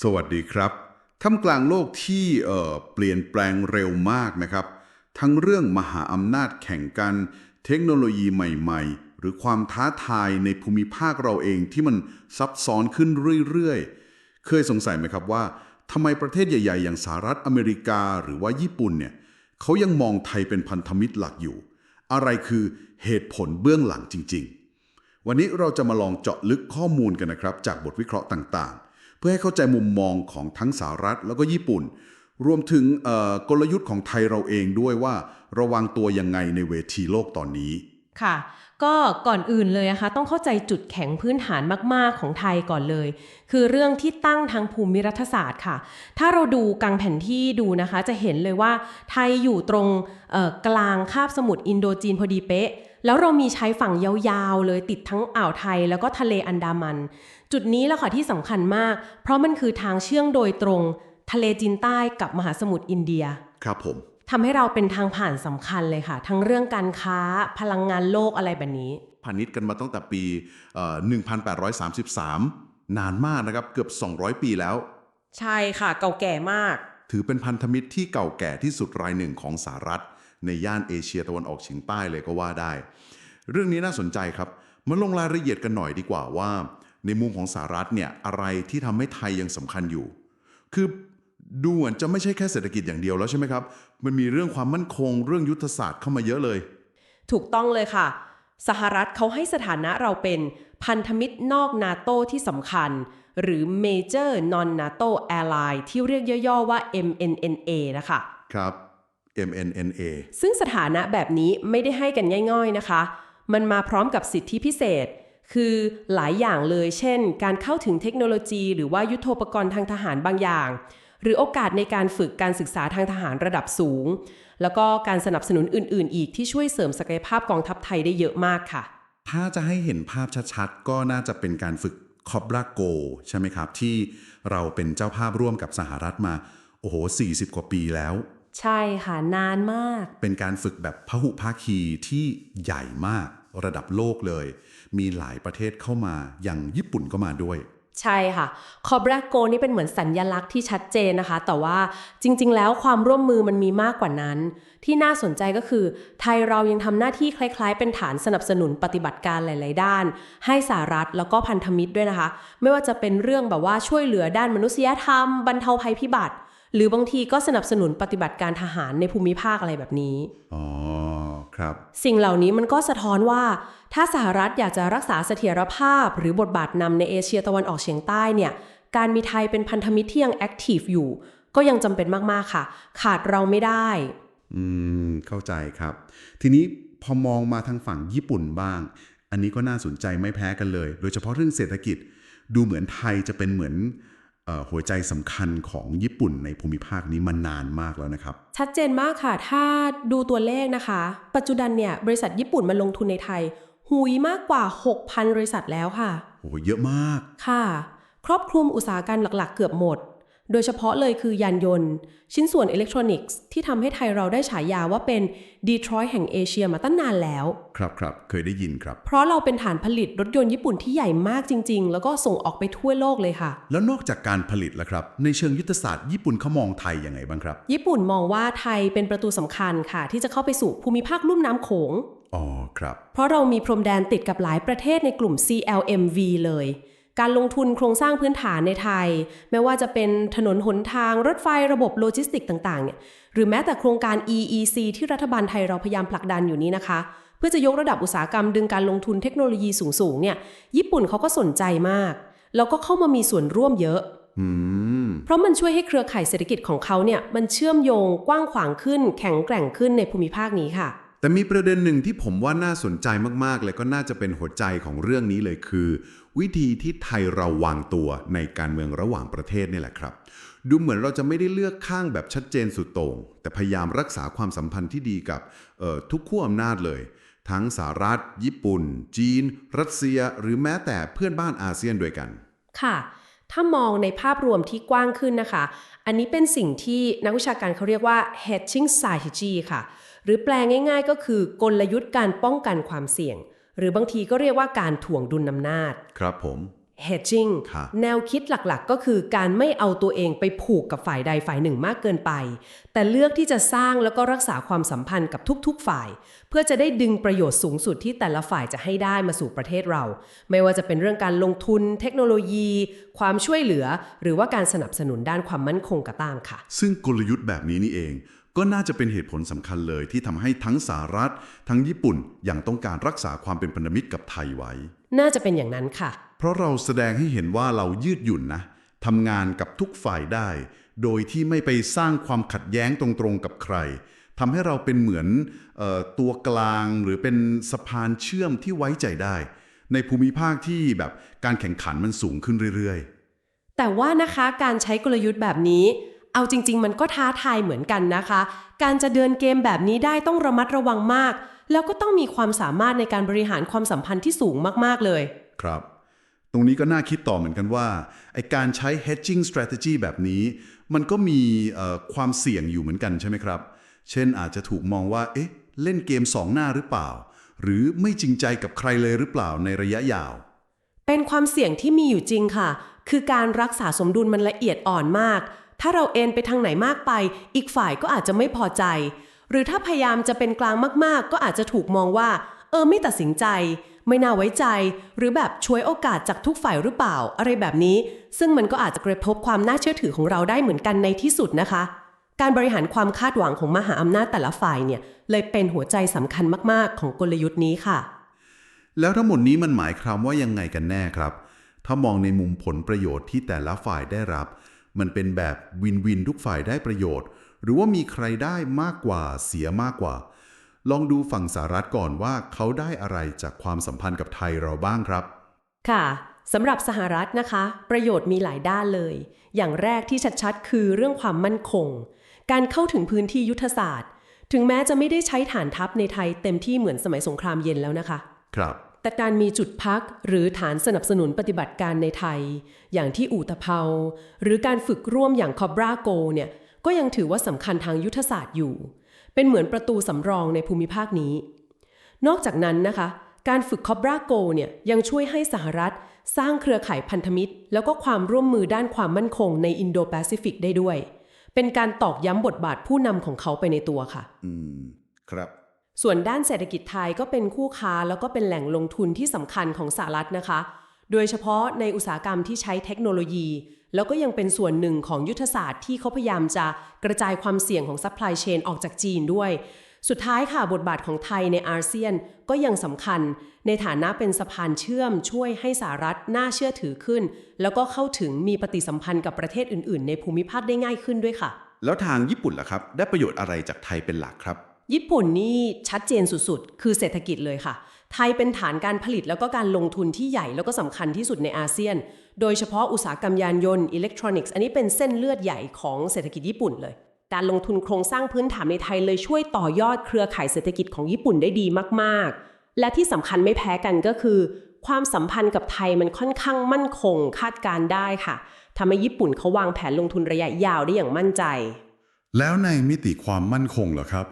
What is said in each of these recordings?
สวัสดีครับท่ามกลางโลกที่เอ่อเปลี่ยนแปลงเร็วมากนะครับ ทั้งเรื่องมหาอำนาจแข่งกัน เทคโนโลยีใหม่ ๆ หรือความท้าทายในภูมิภาคเราเองที่มันซับซ้อนขึ้นเรื่อยๆ เคยสงสัยไหมครับว่าทำไมประเทศใหญ่ ๆ อย่างสหรัฐอเมริกาหรือว่าญี่ปุ่นเนี่ยเขายังมองไทยเป็นพันธมิตรหลักอยู่ อะไรคือเหตุผลเบื้องหลังจริง ๆ วันนี้เราจะมาลองเจาะลึกข้อมูลกันนะครับ จากบทวิเคราะห์ต่างๆ พื่อให้เข้าใจมุมมองของทั้งสหรัฐแล้วก็ญี่ปุ่น รวมถึงกลยุทธ์ของไทยเราเองด้วยว่าระวังตัวยังไงในเวทีโลกตอนนี้ค่ะ ก็ก่อนอื่นเลยนะคะ ต้องเข้าใจจุดแข็งพื้นฐานมาก ๆ ของไทยก่อนเลย คือเรื่องที่ตั้งทางภูมิรัฐศาสตร์ค่ะ ถ้าเราดูกลางแผนที่ดูนะคะ จะเห็นเลยว่าไทยอยู่ตรงกลางคาบสมุทรอินโดจีนพอดีเป๊ะ แล้วเรามีชายฝั่งยาวๆเลยติดทั้งอ่าวไทยแล้วก็ทะเลอันดามัน จุดนี้แหละค่ะที่สำคัญมาก เพราะมันคือทางเชื่อมโดยตรง ทะเลจีนใต้กับมหาสมุทรอินเดีย ครับผมทำให้เราเป็นทางผ่านสำคัญเลยค่ะ ทั้งเรื่องการค้าพลังงานโลกอะไรแบบนี้พาณิชย์กันมาตั้งแต่ปีเอ่อ1833 นานมากนะครับเกือบ 200 ปีแล้ว ใช่ค่ะเก่าแก่มาก ถือเป็นพันธมิตรที่เก่าแก่ที่สุดรายหนึ่งของสหรัฐ ในย่านเอเชียตะวันออกเฉียงใต้เลยก็ว่าได้ เรื่องนี้น่าสนใจครับมาลงรายละเอียดกันหน่อยดีกว่าว่า ในมุมของสหรัฐเนี่ยอะไรที่ทำให้ไทยยังสำคัญอยู่ คือดูเหมือนจะไม่ใช่แค่เศรษฐกิจอย่างเดียวแล้วใช่ไหมครับ มันมีเรื่องความมั่นคงเรื่องยุทธศาสตร์เข้ามาเยอะเลย ถูกต้องเลยค่ะ สหรัฐเขาให้สถานะเราเป็นพันธมิตรนอกนาโตที่สำคัญ หรือ Major Non NATO Ally ที่เรียกย่อๆว่า MNNA นะคะ ครับ MNNA ซึ่งสถานะแบบนี้ไม่ได้ให้กันง่ายๆนะคะ มันมาพร้อมกับสิทธิพิเศษ คือหลายอย่างเลย เช่น การเข้าถึงเทคโนโลยี หรือว่ายุทโธปกรณ์ทางทหารบางอย่าง หรือโอกาสในการฝึกการศึกษาทางทหารระดับสูง แล้วก็การสนับสนุนอื่นๆ อีกที่ช่วยเสริมศักยภาพกองทัพไทยได้เยอะมากค่ะ ถ้าจะให้เห็นภาพชัดๆ ก็น่าจะเป็นการฝึกคอบราโกใช่ไหมครับ ที่เราเป็นเจ้าภาพร่วมกับสหรัฐมาโอ้โห40 กว่าปีแล้ว ใช่ค่ะ นานมาก เป็นการฝึกแบบพหุภาคีที่ใหญ่มากระดับโลกเลย มีหลายประเทศเข้ามาอย่างญี่ปุ่นก็มาด้วย ใช่ค่ะคอบราโกนี่เป็นเหมือนสัญญลักษณ์ที่ชัดเจนนะคะ แต่ว่าจริง ๆ แล้วความร่วมมือมันมีมากกว่านั้น ที่น่าสนใจก็คือ ไทยเรายังทำหน้าที่คล้าย ๆ เป็นฐานสนับสนุนปฏิบัติการหลาย ๆ ด้าน ให้สหรัฐแล้วก็พันธมิตรด้วยนะคะ ไม่ว่าจะเป็นเรื่องแบบว่าช่วยเหลือด้านมนุษยธรรม บรรเทาภัยพิบัติ หรือบางทีก็สนับสนุนปฏิบัติการทหารในภูมิภาคอะไรแบบนี้ อ๋อ ครับ สิ่งเหล่านี้มันก็สะท้อนว่า ถ้าสหรัฐอยากจะรักษาเสถียรภาพ หรือบทบาทนำในเอเชียตะวันออกเฉียงใต้เนี่ย การมีไทยเป็นพันธมิตรที่ยังแอคทีฟอยู่ ก็ยังจำเป็นมากๆค่ะ ขาดเราไม่ได้ อืม เข้าใจครับ ทีนี้พอมองมาทางฝั่งญี่ปุ่นบ้าง อันนี้ก็น่าสนใจไม่แพ้กันเลย โดยเฉพาะเรื่องเศรษฐกิจ ดูเหมือนไทยจะเป็นเหมือนเออ หัวใจสำคัญของญี่ปุ่นในภูมิภาคนี้มานานมากแล้วนะครับ ชัดเจนมากค่ะ ถ้าดูตัวเลขนะคะ ปัจจุบันเนี่ยบริษัทญี่ปุ่นมาลงทุนในไทย หุยมากกว่า 6,000 บริษัทแล้วค่ะโอ้โหเยอะมากค่ะ ครอบคลุมอุตสาหการหลักๆ เกือบหมด โดยเฉพาะเลยคือยานยนต์ ชิ้นส่วนอิเล็กทรอนิกส์ที่ทำให้ไทยเราได้ฉายาว่าเป็นดีทรอยต์แห่งเอเชียมาตั้งนานแล้ว ครับครับเคยได้ยินครับ เพราะเราเป็นฐานผลิตรถยนต์ญี่ปุ่นที่ใหญ่มากจริง ๆ แล้วก็ส่งออกไปทั่วโลกเลยค่ะ แล้วนอกจากการผลิตแล้วครับ ในเชิงยุทธศาสตร์ญี่ปุ่นเขามองไทยยังไงบ้างครับ ญี่ปุ่นมองว่าไทยเป็นประตูสำคัญค่ะ ที่จะเข้าไปสู่ภูมิภาคลุ่มน้ำโขงอ๋อครับ เพราะเรามีพรมแดนติดกับหลายประเทศในกลุ่ม CLMV เลย การลงทุนโครงสร้างพื้นฐานในไทยไม่ว่าจะเป็นถนนหนทางรถไฟระบบโลจิสติกต่างๆเนี่ยหรือแม้แต่โครงการ EEC ที่รัฐบาลไทยเราพยายามผลักดันอยู่นี้นะคะ เพื่อจะยกระดับอุตสาหกรรมดึงการลงทุนเทคโนโลยีสูงๆเนี่ยญี่ปุ่นเขาก็สนใจมาก แล้วก็เข้ามามีส่วนร่วมเยอะอืมเพราะมันช่วยให้เครือข่ายเศรษฐกิจของเขาเนี่ยมันเชื่อมโยงกว้างขวางขึ้น แข็งแกร่งขึ้นในภูมิภาคนี้ค่ะ แต่มีประเด็นหนึ่งที่ผมว่าน่าสนใจมากๆเลยก็น่าจะเป็นหัวใจของเรื่องนี้เลยคือ วิธีที่ไทยเราวางตัวในการเมืองระหว่างประเทศนี่แหละครับ ดูเหมือนเราจะไม่ได้เลือกข้างแบบชัดเจนสุดโต่งแต่พยายามรักษาความสัมพันธ์ที่ดีกับออทุกขั้วอำนาจเลย ทั้งสหรัฐ ญี่ปุ่น จีน รัสเซีย หรือแม้แต่เพื่อนบ้านอาเซียนด้วยกัน ค่ะ ถ้ามองในภาพรวมที่กว้างขึ้นนะคะ อันนี้เป็นสิ่งที่นักวิชาการเขาเรียกว่า hedging strategy ค่ะ หรือแปลง่ายๆ ก็คือกลยุทธ์การป้องกันความเสี่ยง หรือบางทีก็เรียกว่าการถ่วงดุลอำนาจ ครับผม hedging ครับแนวคิดหลักๆ ก็คือการไม่เอาตัวเองไปผูกกับฝ่ายใดฝ่ายหนึ่งมากเกินไป แต่เลือกที่จะสร้างแล้วก็รักษาความสัมพันธ์กับทุกๆฝ่าย เพื่อจะได้ดึงประโยชน์สูงสุดที่แต่ละฝ่ายจะให้ได้มาสู่ประเทศเรา ไม่ว่าจะเป็นเรื่องการลงทุน เทคโนโลยี ความช่วยเหลือ หรือว่าการสนับสนุนด้านความมั่นคงก็ตามค่ะ ซึ่งกลยุทธ์แบบนี้นี่เอง ก็น่าจะเป็นเหตุผลสำคัญเลยที่ทำให้ทั้งสหรัฐ ทั้งญี่ปุ่นยังต้องการรักษาความเป็นพันธมิตรกับไทยไว้ น่าจะเป็นอย่างนั้นค่ะ เพราะเราแสดงให้เห็นว่าเรายืดหยุ่นนะทำงานกับทุกฝ่ายได้ โดยที่ไม่ไปสร้างความขัดแย้งตรงๆกับใครทำให้เราเป็นเหมือนเออตัวกลางหรือเป็นสะพานเชื่อมที่ไว้ใจได้ ในภูมิภาคที่แบบการแข่งขันมันสูงขึ้นเรื่อยแต่ว่านะคะการใช้กลยุทธ์แบบนี้ เอาจริง ๆ มันก็ท้าทายเหมือนกันนะคะ การจะเดินเกมแบบนี้ได้ต้องระมัดระวังมาก แล้วก็ต้องมีความสามารถในการบริหารความสัมพันธ์ที่สูงมากๆเลยๆครับ ตรงนี้ก็น่าคิดต่อเหมือนกันว่าไอการใช้ hedging strategy แบบนี้ มันก็มีเอ่อความเสี่ยงอยู่เหมือนกันใช่ไหมครับ เช่นอาจจะถูกมองว่าเอ๊ะเล่นเกมสองหน้าหรือเปล่า หรือไม่จริงใจกับใครเลยหรือเปล่าในระยะยาว เป็นความเสี่ยงที่มีอยู่จริงค่ะ คือการรักษาสมดุลมันละเอียดอ่อนมาก ถ้าเราเอ็นไปทางไหนมากไป อีกฝ่ายก็อาจจะไม่พอใจ หรือถ้าพยายามจะเป็นกลางมากๆ ก็อาจจะถูกมองว่า เออไม่ตัดสินใจ ไม่น่าไว้ใจ หรือแบบช่วยโอกาสจากทุกฝ่ายหรือเปล่า อะไรแบบนี้ ซึ่งมันก็อาจจะกระทบความน่าเชื่อถือของเราได้เหมือนกันในที่สุดนะคะ การบริหารความคาดหวังของมหาอำนาจแต่ละฝ่ายเนี่ยเลยเป็นหัวใจสำคัญมากๆ ของกลยุทธ์นี้ค่ะ แล้วทั้งหมดนี้มันหมายความว่ายังไงกันแน่ครับ ถ้ามองในมุมผลประโยชน์ที่แต่ละฝ่ายได้รับ มันเป็นแบบวินวินทุกฝ่ายได้ประโยชน์ หรือว่ามีใครได้มากกว่าเสียมากกว่า ลองดูฝั่งสหรัฐก่อนว่าเขาได้อะไรจากความสัมพันธ์กับไทยเราบ้างครับ ค่ะสำหรับสหรัฐนะคะ ประโยชน์มีหลายด้านเลย อย่างแรกที่ชัดๆ คือเรื่องความมั่นคง การเข้าถึงพื้นที่ยุทธศาสตร์ ถึงแม้จะไม่ได้ใช้ฐานทัพในไทยเต็มที่เหมือนสมัยสงครามเย็นแล้วนะคะ ครับ แต่การมีจุดพักหรือฐานสนับสนุนปฏิบัติการในไทย อย่างที่อู่ตะเภา หรือการฝึกร่วมอย่างคอบราโกเนี่ยก็ยังถือว่าสำคัญทางยุทธศาสตร์อยู่ เป็นเหมือนประตูสำรองในภูมิภาคนี้ นอกจากนั้นนะคะ การฝึกคอบราโกเนี่ยยังช่วยให้สหรัฐ สร้างเครือข่ายพันธมิตร แล้วก็ความร่วมมือด้านความมั่นคงในอินโดแปซิฟิกได้ด้วย เป็นการตอกย้ำบทบาทผู้นำของเขาไปในตัวค่ะ อืม ครับ ส่วนด้านเศรษฐกิจไทยก็เป็นคู่ค้าแล้วก็เป็นแหล่งลงทุนที่สำคัญของสหรัฐนะคะ โดยเฉพาะในอุตสาหกรรมที่ใช้เทคโนโลยี แล้วก็ยังเป็นส่วนหนึ่งของยุทธศาสตร์ที่เขาพยายามจะกระจายความเสี่ยงของซัพพลายเชนออกจากจีนด้วย สุดท้ายค่ะบทบาทของไทยในอาเซียนก็ยังสำคัญ ในฐานะเป็นสะพานเชื่อมช่วยให้สหรัฐน่าเชื่อถือขึ้น แล้วก็เข้าถึงมีปฏิสัมพันธ์กับประเทศอื่น ๆ ในภูมิภาคได้ง่ายขึ้นด้วยค่ะ แล้วทางญี่ปุ่นล่ะครับ ได้ประโยชน์อะไรจากไทยเป็นหลักครับ ญี่ปุ่นนี่ชัดเจนสุดๆ คือเศรษฐกิจเลยค่ะ ไทยเป็นฐานการผลิตแล้วก็การลงทุนที่ใหญ่แล้วก็สำคัญที่สุดในอาเซียน โดยเฉพาะอุตสาหกรรมยานยนต์อิเล็กทรอนิกส์อันนี้เป็นเส้นเลือดใหญ่ของเศรษฐกิจญี่ปุ่นเลย การลงทุนโครงสร้างพื้นฐานในไทยเลยช่วยต่อยอดเครือข่ายเศรษฐกิจของญี่ปุ่นได้ดีมากๆ และที่สำคัญไม่แพ้กันก็คือ ความสัมพันธ์กับไทยมันค่อนข้างมั่นคงคาดการได้ค่ะทำให้ญี่ปุ่นเขาวางแผนลงทุนระยะยาวได้อย่างมั่นใจ แล้วในมิติความมั่นคงเหรอครับ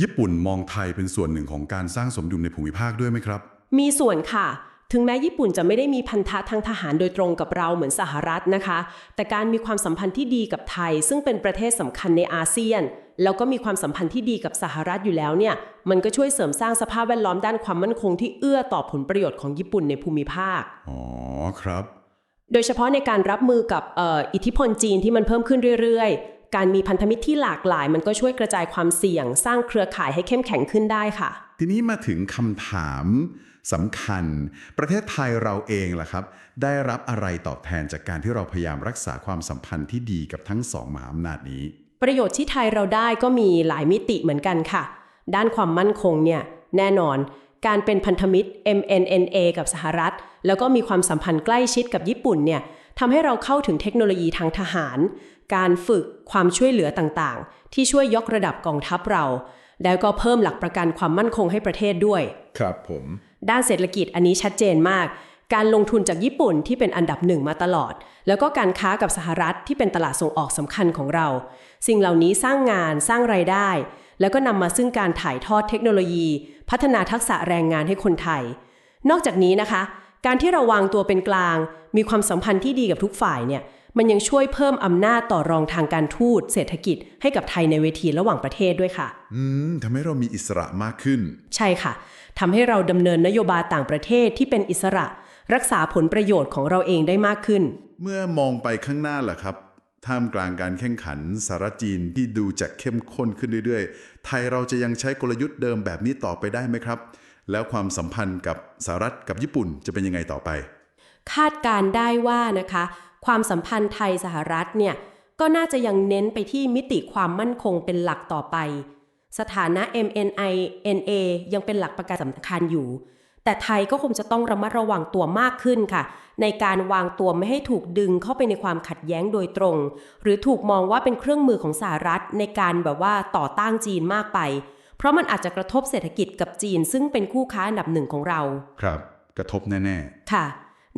ญี่ปุ่นมองไทยเป็นส่วนหนึ่งของการสร้างสมดุลในภูมิภาคด้วยไหมครับ มีส่วนค่ะ ถึงแม้ญี่ปุ่นจะไม่ได้มีพันธะทางทหารโดยตรงกับเราเหมือนสหรัฐนะคะ แต่การมีความสัมพันธ์ที่ดีกับไทย ซึ่งเป็นประเทศสำคัญในอาเซียน แล้วก็มีความสัมพันธ์ที่ดีกับสหรัฐอยู่แล้วเนี่ย มันก็ช่วยเสริมสร้างสภาพแวดล้อมด้านความมั่นคงที่เอื้อต่อผลประโยชน์ของญี่ปุ่นในภูมิภาค อ๋อครับ โดยเฉพาะในการรับมือกับเอ่ออิทธิพลจีนที่มันเพิ่มขึ้นเรื่อยๆ การมีพันธมิตรที่หลากหลาย มันก็ช่วยกระจายความเสี่ยง สร้างเครือข่ายให้เข้มแข็งขึ้นได้ค่ะ ทีนี้มาถึงคำถามสำคัญ ประเทศไทยเราเองล่ะครับ ได้รับอะไรตอบแทนจากการที่เราพยายามรักษาความสัมพันธ์ที่ดีกับทั้งสองมหาอำนาจนี้ ประโยชน์ที่ไทยเราได้ก็มีหลายมิติเหมือนกันค่ะ ด้านความมั่นคงเนี่ยแน่นอนการเป็นพันธมิตร MNNA กับสหรัฐ แล้วก็มีความสัมพันธ์ใกล้ชิดกับญี่ปุ่นเนี่ยทำให้เราเข้าถึงเทคโนโลยีทางทหาร การฝึกความช่วยเหลือต่างๆ ที่ช่วยยกระดับกองทัพเรา แล้วก็เพิ่มหลักประกันความมั่นคงให้ประเทศด้วย ครับผม ด้านเศรษฐกิจอันนี้ชัดเจนมาก การลงทุนจากญี่ปุ่นที่เป็นอันดับหนึ่งมาตลอด แล้วก็การค้ากับสหรัฐที่เป็นตลาดส่งออกสำคัญของเรา สิ่งเหล่านี้สร้างงานสร้างไรายได้ แล้วก็นำมาซึ่งการถ่ายทอดเทคโนโลยี พัฒนาทักษะแรงงานให้คนไทย นอกจากนี้นะคะ การที่เราวางตัวเป็นกลาง มีความสัมพันธ์ที่ดีกับทุกฝ่ายเนี่ย มันยังช่วยเพิ่มอำนาจต่อรองทางการทูตเศรษฐกิจให้กับไทยในเวทีระหว่างประเทศด้วยค่ะ อืมทำให้เรามีอิสระมากขึ้น ใช่ค่ะทำให้เราดำเนินนโยบายต่างประเทศที่เป็นอิสระ รักษาผลประโยชน์ของเราเองได้มากขึ้น เมื่อมองไปข้างหน้าล่ะครับ ท่ามกลางการแข่งขันสารจีนที่ดูจะเข้มข้นขึ้นเรื่อยๆ ไทยเราจะยังใช้กลยุทธ์เดิมแบบนี้ต่อไปได้ไหมครับ แล้วความสัมพันธ์กับสหรัฐกับญี่ปุ่นจะเป็นยังไงต่อไป คาดการณ์ได้ว่านะคะ ความสัมพันธ์ไทยสหรัฐเนี่ยก็น่าจะยังเน้นไปที่มิติความมั่นคงเป็นหลักต่อไป สถานะ MNI NA ยังเป็นหลักประกันสำคัญอยู่ แต่ไทยก็คงจะต้องระมัดระวังตัวมากขึ้นค่ะ ในการวางตัวไม่ให้ถูกดึงเข้าไปในความขัดแย้งโดยตรง หรือถูกมองว่าเป็นเครื่องมือของสหรัฐในการแบบว่าต่อต้านจีนมากไป เพราะมันอาจจะกระทบเศรษฐกิจกับจีน ซึ่งเป็นคู่ค้าอันดับหนึ่งของเรา ครับ กระทบแน่ค่ะ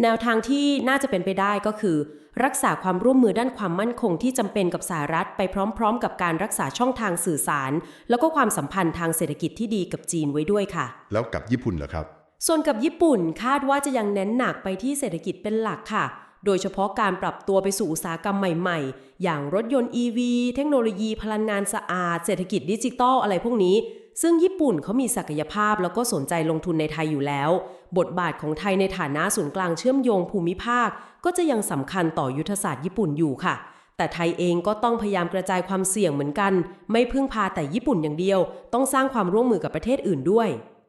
แนวทางที่น่าจะเป็นไปได้ก็คือ รักษาความร่วมมือด้านความมั่นคงที่จำเป็นกับสหรัฐไปพร้อม ๆ กับการรักษาช่องทางสื่อสาร แล้วก็ความสัมพันธ์ทางเศรษฐกิจที่ดีกับจีนไว้ด้วยค่ะ แล้วกับญี่ปุ่นเหรอครับ ส่วนกับญี่ปุ่นคาดว่าจะยังเน้นหนักไปที่เศรษฐกิจเป็นหลักค่ะ โดยเฉพาะการปรับตัวไปสู่อุตสาหกรรมใหม่ ๆ อย่างรถยนต์ EV เทคโนโลยี พลังงานสะอาด เศรษฐกิจดิจิทัลอะไรพวกนี้ ซึ่งญี่ปุ่นเขามีศักยภาพแล้วก็สนใจลงทุนในไทยอยู่แล้ว บทบาทของไทยในฐานะศูนย์กลางเชื่อมโยงภูมิภาค ก็จะยังสำคัญต่อยุทธศาสตร์ญี่ปุ่นอยู่ค่ะ แต่ไทยเองก็ต้องพยายามกระจายความเสี่ยงเหมือนกัน ไม่พึ่งพาแต่ญี่ปุ่นอย่างเดียว ต้องสร้างความร่วมมือกับประเทศอื่นด้วย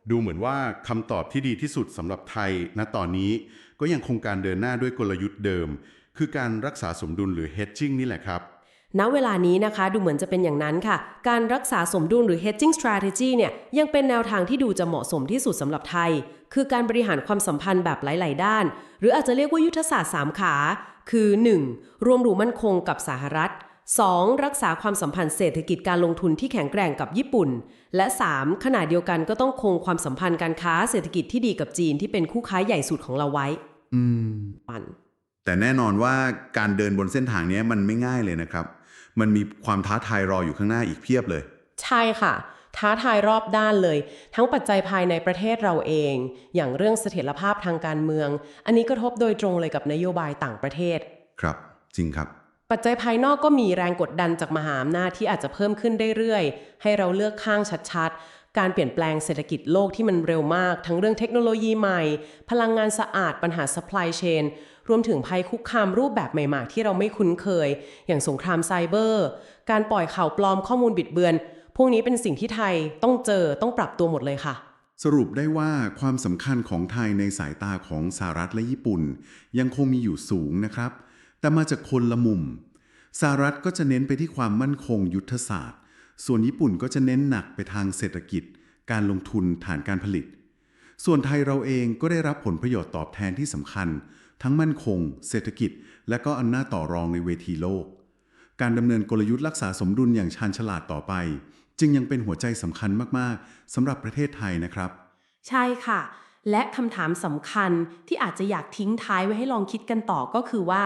ดูเหมือนว่าคำตอบที่ดีที่สุดสำหรับไทยณตอนนี้ ก็ยังคงการเดินหน้าด้วยกลยุทธ์เดิม คือการรักษาสมดุลหรือ hedging นี่แหละครับ ณเวลานี้นะคะดูเหมือนจะเป็นอย่างนั้นค่ะ การรักษาสมดุลหรือ hedging strategy เนี่ยยังเป็นแนวทางที่ดูจะเหมาะสมที่สุดสำหรับไทย คือการบริหารความสัมพันธ์แบบหลาย ๆ ด้าน หรืออาจจะเรียกว่ายุทธศาสตร์ 3 ขา คือ 1. รวมรูมั่นคงกับสหรัฐ 2. รักษาความสัมพันธ์เศรษฐกิจการลงทุนที่แข็งแกร่งกับญี่ปุ่น และ 3. ขณะเดียวกันก็ต้องคงความสัมพันธ์การค้าเศรษฐกิจที่ดีกับจีนที่เป็นคู่ค้าใหญ่สุดของเราไว้ อืมปันแต่แน่นอนว่าการเดินบนเส้นทางเนี้ยมันไม่ง่ายเลยนะครับ มันมีความท้าทายรออยู่ข้างหน้าอีกเพียบเลย ใช่ค่ะ ท้าทายรอบด้านเลย ทั้งปัจจัยภายในประเทศเราเอง อย่างเรื่องเสถียรภาพทางการเมือง อันนี้กระทบโดยตรงเลยกับนโยบายต่างประเทศ ครับ จริงครับ ปัจจัยภายนอกก็มีแรงกดดันจากมหาอำนาจที่อาจจะเพิ่มขึ้นเรื่อยๆ ให้เราเลือกข้างชัดๆ การเปลี่ยนแปลงเศรษฐกิจโลกที่มันเร็วมาก ทั้งเรื่องเทคโนโลยีใหม่ พลังงานสะอาดปัญหา supply chain รวมถึงภัยคุกคามรูปแบบใหม่ๆ ที่เราไม่คุ้นเคย อย่างสงครามไซเบอร์ การปล่อยข่าวปลอมข้อมูลบิดเบือน พวกนี้เป็นสิ่งที่ไทยต้องเจอต้องปรับตัวหมดเลยค่ะ สรุปได้ว่าความสำคัญของไทยในสายตาของสหรัฐและญี่ปุ่น ยังคงมีอยู่สูงนะครับ แต่มาจากคนละมุมสหรัฐก็จะเน้นไปที่ความมั่นคงยุทธศาสตร์ ส่วนญี่ปุ่นก็จะเน้นหนักไปทางเศรษฐกิจ การลงทุนฐานการผลิต ส่วนไทยเราเองก็ได้รับผลประโยชน์ตอบแทนที่สำคัญ ทั้งมั่นคง เศรษฐกิจ และก็อำนาจต่อรองในเวทีโลก การดำเนินกลยุทธ์รักษาสมดุลอย่างชาญฉลาดต่อไป จึงยังเป็นหัวใจสำคัญมาก ๆสำหรับประเทศไทยนะครับ ใช่ค่ะ และคำถามสำคัญที่อาจจะอยากทิ้งท้ายไว้ให้ลองคิดกันต่อก็คือว่า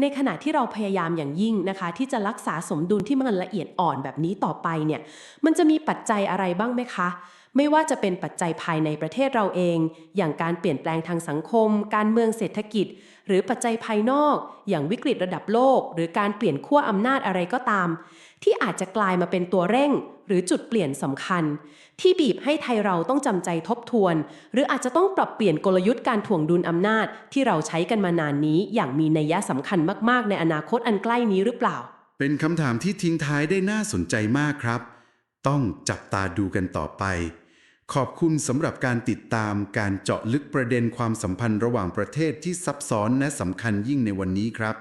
ในขณะที่เราพยายามอย่างยิ่งนะคะ ที่จะรักษาสมดุลที่มันละเอียดอ่อนแบบนี้ต่อไปเนี่ย มันจะมีปัจจัยอะไรบ้างไหมคะ ไม่ว่าจะเป็นปัจจัยภายในประเทศเราเอง อย่างการเปลี่ยนแปลงทางสังคม การเมืองเศรษฐกิจ หรือปัจจัยภายนอก อย่างวิกฤตระดับโลก หรือการเปลี่ยนขั้วอำนาจอะไรก็ตาม ที่อาจจะกลายมาเป็นตัวเร่ง หรือจุดเปลี่ยนสำคัญ ที่บีบให้ไทยเราต้องจำใจทบทวน หรืออาจจะต้องปรับเปลี่ยนกลยุทธ์การถ่วงดุลอำนาจ ที่เราใช้กันมานานนี้ อย่างมีนัยยะสำคัญมาก ๆ ในอนาคตอันใกล้นี้หรือเปล่า เป็นคำถามที่ทิ้งท้ายได้น่าสนใจมากครับต้องจับตาดูกันต่อไป ขอบคุณสำหรับการติดตามการเจาะลึกประเด็นความสัมพันธ์ระหว่างประเทศที่ซับซ้อนและสำคัญยิ่งในวันนี้ครับ